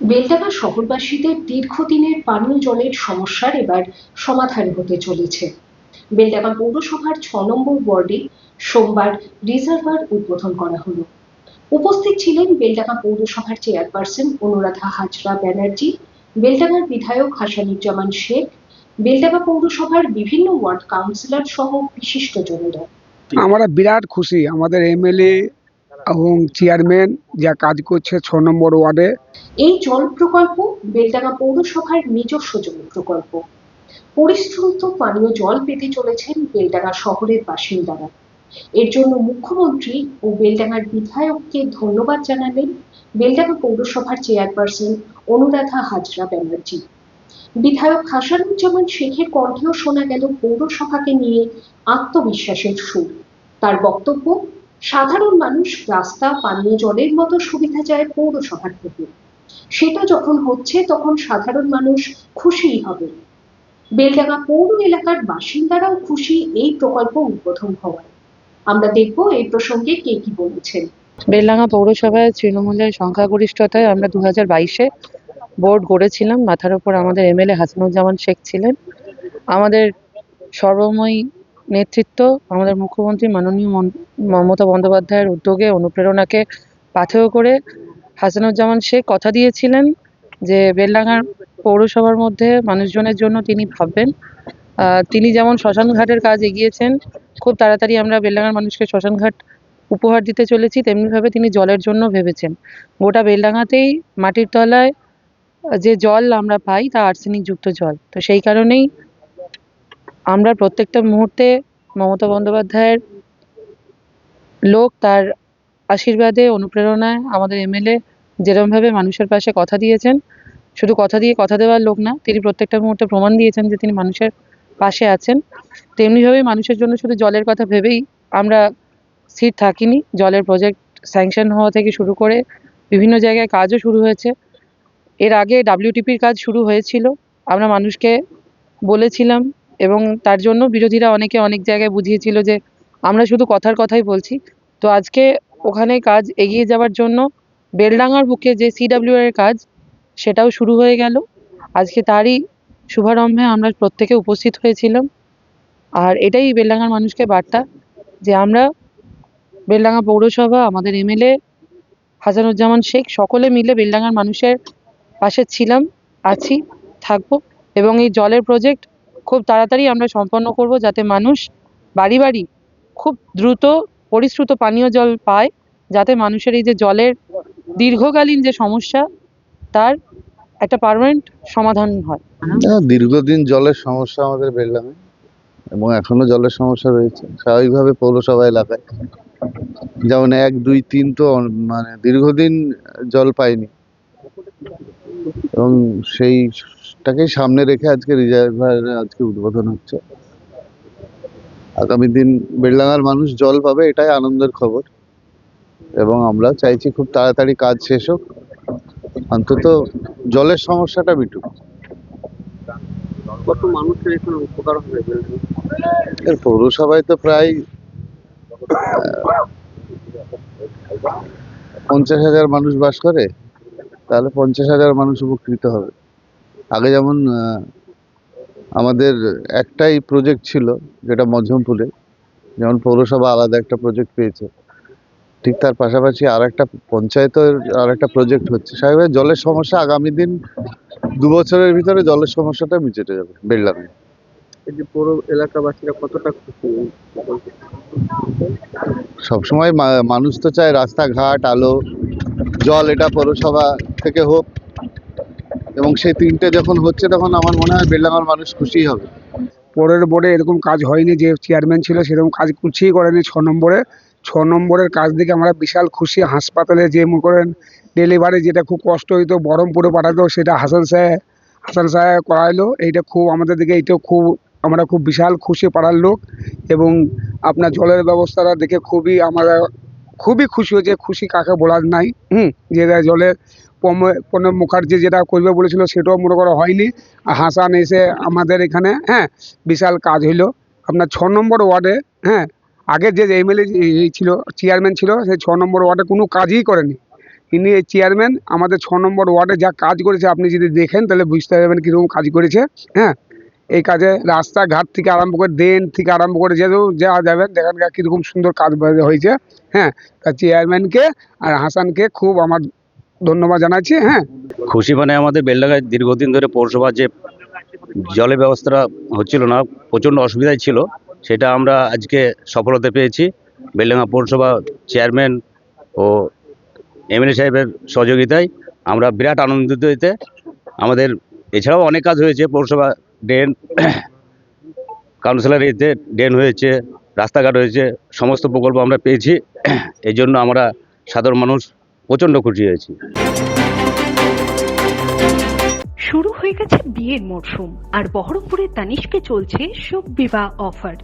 বেলডাঙ্গা শহরবাসীদের দীর্ঘদিনের পানীয় জলের সমস্যার এবার সমাধান হতে চলেছে। বেলডাঙ্গা পৌরসভার ছ নম্বর ওয়ার্ডে সোমবার রিজার্ভার উদ্বোধন করা হলো। উপস্থিত ছিলেন বেলডাঙ্গা পৌরসভার চেয়ারপারসন অনুরাধা হাজরা ব্যানার্জি, বেলডাঙ্গার বিধায়ক হাসানুজ্জামান শেখ, বেলডাঙ্গা পৌরসভার বিভিন্ন ওয়ার্ড কাউন্সিলর সহ বিশিষ্টজনেরা আমরা বিরাট খুশি। আমাদের এমএলএ এবং চেয়ারম্যান যা কাজ করছে ছ নম্বর ওয়ার্ডে। এই জল প্রকল্প বেলডাঙ্গা পৌরসভার নিজস্ব জল প্রকল্প। পরিশ্রুত পানীয় জল পেতে চলেছেন বেলডাঙ্গা শহরের বাসিন্দারা। এর জন্য মুখ্যমন্ত্রী ও বেলডাঙ্গার বিধায়ককে ধন্যবাদ জানালেন বেলডাঙ্গা পৌরসভার চেয়ারপারসন অনুরাধা হাজরা ব্যানার্জি। বিধায়ক হাসানুজ্জামান শেখের কণ্ঠেও শোনা গেল পৌরসভাকে নিয়ে আত্মবিশ্বাসের সুর। তার বক্তব্য সাধারণ মানুষ রাস্তা, পানীয় জলের মতো সুবিধা চায় পৌরসভার থেকে। সেটা যখন হচ্ছে, তখন সাধারণ মানুষ খুশিই হবে। বেলডাঙ্গা পৌর এলাকার বাসিন্দারাও খুশি এই প্রকল্প উদ্বোধন হওয়ায়। আমরা দেখব এই প্রসঙ্গে কে কি বলেছেন। বেলডাঙ্গা পৌরসভায় তৃণমূলের সংখ্যাগরিষ্ঠতায় আমরা দু হাজার বাইশে বোর্ড গড়েছিলাম। মাথার উপর আমাদের এমএলএ হাসানুজ্জামান শেখ ছিলেন। আমাদের সর্বময়ী নেতৃত্ব আমাদের মুখ্যমন্ত্রী মাননীয় মমতা বন্দ্যোপাধ্যায়ের উদ্যোগে, অনুপ্রেরণাকে পাথেয় করে হাসানুজ্জামান শেখ কথা দিয়েছিলেন যে বেলডাঙ্গার পৌরসভার মধ্যে মানুষজনের জন্য তিনি ভাববেন। তিনি যেমন শ্মশান ঘাটের কাজ এগিয়েছেন, খুব তাড়াতাড়ি আমরা বেলডাঙ্গার মানুষকে শ্মশান ঘাট উপহার দিতে চলেছি, তেমনিভাবে তিনি জলের জন্য ভেবেছেন। গোটা বেলডাঙাতেই মাটির তলায় যে জল আমরা পাই, তা আর্সেনিক যুক্ত জল। তো সেই কারণেই আমরা প্রত্যেকটা মুহূর্তে মমতা বন্দ্যোপাধ্যায়ের লোক, তার আশীর্বাদে, অনুপ্রেরণায় আমাদের এমএলএ যেরমভাবে মানুষের পাশে কথা দিয়েছেন, শুধু কথা দিয়ে কথা দেওয়ার লোক না, তিনি প্রত্যেকটা মুহূর্তে প্রমাণ দিয়েছেন যে তিনি মানুষের পাশে আছেন। তেমনিভাবে মানুষের জন্য শুধু জলের কথা ভেবেই আমরা স্থির থাকিনি। জলের প্রজেক্ট স্যাংশন হওয়া থেকে শুরু করে বিভিন্ন জায়গায় কাজও শুরু হয়েছে। এর আগে ডাব্লিউটিপির কাজ শুরু হয়েছিল। আমরা মানুষকে বলেছিলাম এবং তার জন্য বিরোধীরা অনেকে অনেক জায়গায় বুঝিয়েছিল যে আমরা শুধু কথার কথাই বলছি। তো আজকে ওখানে কাজ এগিয়ে যাওয়ার জন্য বেলডাঙ্গার বুকে যে সিডাব্লিউ এর কাজ, সেটাও শুরু হয়ে গেল। আজকে তারই শুভারম্ভে আমরা প্রত্যেকে উপস্থিত হয়েছিলাম। আর এটাই বেলডাঙ্গার মানুষকে বার্তা যে আমরা বেলডাঙ্গা পৌরসভা, আমাদের এমএলএ হাসানুজ্জামান শেখ সকলে মিলে বেলডাঙ্গার মানুষের পাশে ছিলাম, আছি, থাকব এবং এই জলের প্রজেক্ট খুব তাড়াতাড়ি আমরা সম্পন্ন করব যাতে মানুষ বাড়ি বাড়ি খুব দ্রুত পরিশ্রুত পানীয় জল পায়, যাতে মানুষের এই যে জলের দীর্ঘকালীন যে সমস্যা, তার একটা পার্মানেন্ট সমাধান হয়। দীর্ঘদিন জলের সমস্যা আমাদের বেলডাঙে এবং এখনও জলের সমস্যা রয়েছে। স্বাভাবিকভাবে পৌরসভা এলাকায়। যেমন এক, দুই, তিন তো মানে দীর্ঘদিন জল পাইনি। এবং সেইটাকেই সামনে রেখে আজকে রিজার্ভার আজকে উদ্বোধন হচ্ছে। আগামী দিন বেলডাঙার মানুষ জল পাবে এটাই আনন্দের খবর। এবং আমরা চাইছি খুব তাড়াতাড়ি কাজ শেষ হোক। অন্তত জলের সমস্যাটা মিটুক। কত মানুষের এখানে উপকার হবে পৌরসভায় তো প্রায় পঞ্চাশ হাজার মানুষ বাস করে। তাহলে পঞ্চাশ হাজার মানুষ উপকৃত হবে। আগে যেমন আমাদের একটাই প্রজেক্ট ছিল যেটা মধ্যমপুরে যেমন পৌরসভা আলাদা একটা প্রজেক্ট পেয়েছে। ঠিক তার পাশাপাশি আর একটা পঞ্চায়েতের আর একটা প্রজেক্ট হচ্ছে স্বাভাবিক জলের সমস্যা আগামী দিন দু বছরের ভিতরে জলের সমস্যাটা মিটে যাবে এই যে পুরো এলাকাবাসীরা কতটা খুশি? সবসময় মানুষ তো চায় রাস্তাঘাট আলো জল এটা পৌরসভা। থেকে হোক, এবং সেই তিনটে যখন হচ্ছে তখন আমার মনে হয় বেলডাঙার মানুষ খুশি হবে। পরের বোর্ডে এরকম কাজ হয়নি, যে চেয়ারম্যান ছিল সেরকম কাজ কিছুই করেনি ছ নম্বরে। ছ নম্বরের কাজ দেখে আমরা বিশাল খুশি, হাসপাতালে যে মনে করেন ডেলিভারি যেটা খুব কষ্ট হইতো, বহরমপুরে পাঠাতো, সেটা হাসান সাহেব হাসান সাহেব করাইলো। এইটা খুব আমাদের দিকে এইটাও খুব, আমরা খুব বিশাল খুশি পাড়ার লোক, এবং আপনার জলের ব্যবস্থাটা দেখে খুবই আমরা খুবই খুশি হয়েছে। খুশি কাকে বলার নাই, হুম? যে জলের প্রণব মুখার্জি যেটা করবে বলেছিল, সেটাও মনে করো হয়নি। হাসান এসে আমাদের এখানে হ্যাঁ বিশাল কাজ হইল। আপনার ছ নম্বর ওয়ার্ডে হ্যাঁ আগের যে এমএলএ ছিল, চেয়ারম্যান ছিল সেই ছ নম্বর ওয়ার্ডে কোনো কাজই করেনি। ইনি চেয়ারম্যান, আমাদের ছ নম্বর ওয়ার্ডে যা কাজ করেছে, আপনি যদি দেখেন, তাহলে বুঝতে পারবেন কীরকম কাজ করেছে হ্যাঁ। এই কাজে রাস্তাঘাট থেকে আরম্ভ করে, ড্রেন থেকে আরম্ভ করে যেহেতু যা যাবেন দেখেন কীরকম সুন্দর কাজ হয়েছে হ্যাঁ। তা চেয়ারম্যানকে আর হাসানকে খুব আমার ধন্যবাদ জানাচ্ছি হ্যাঁ। খুশি মানে আমাদের বেলডাঙ্গায় দীর্ঘদিন ধরে পৌরসভা যে জলের ব্যবস্থাটা হচ্ছিল না, প্রচণ্ড অসুবিধায় ছিল, সেটা আমরা আজকে সফলতা পেয়েছি। বেলডাঙ্গা পৌরসভা চেয়ারম্যান ও এমএলএ সাহেবের সহযোগিতায় আমরা বিরাট আনন্দিত এতে। আমাদের এছাড়াও অনেক কাজ হয়েছে, পৌরসভা ড্রেন, কাউন্সিলর এতে ড্রেন হয়েছে, রাস্তাঘাট হয়েছে, সমস্ত প্রকল্প আমরা পেয়েছি। এই জন্য আমরা সাধারণ মানুষ প্রচণ্ড খুশি হয়েছি। শুরু হয়ে গেছে বিয়ের মরশুম, আর বহরমপুরের তানিশকে চলছে শোক বিবাহ অফার।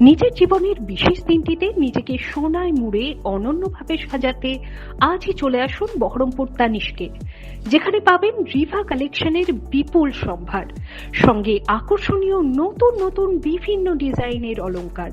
নিজের জীবনের বিশেষ দিনটিতে নিজেকে সোনায় মুড়ে অনন্যভাবে সাজাতে আজই চলে আসুন বহরমপুর তানিশকে, যেখানে পাবেন রিভা কালেকশনের বিপুল সম্ভার, সঙ্গে আকর্ষণীয় নতুন নতুন বিভিন্ন ডিজাইনের অলংকার।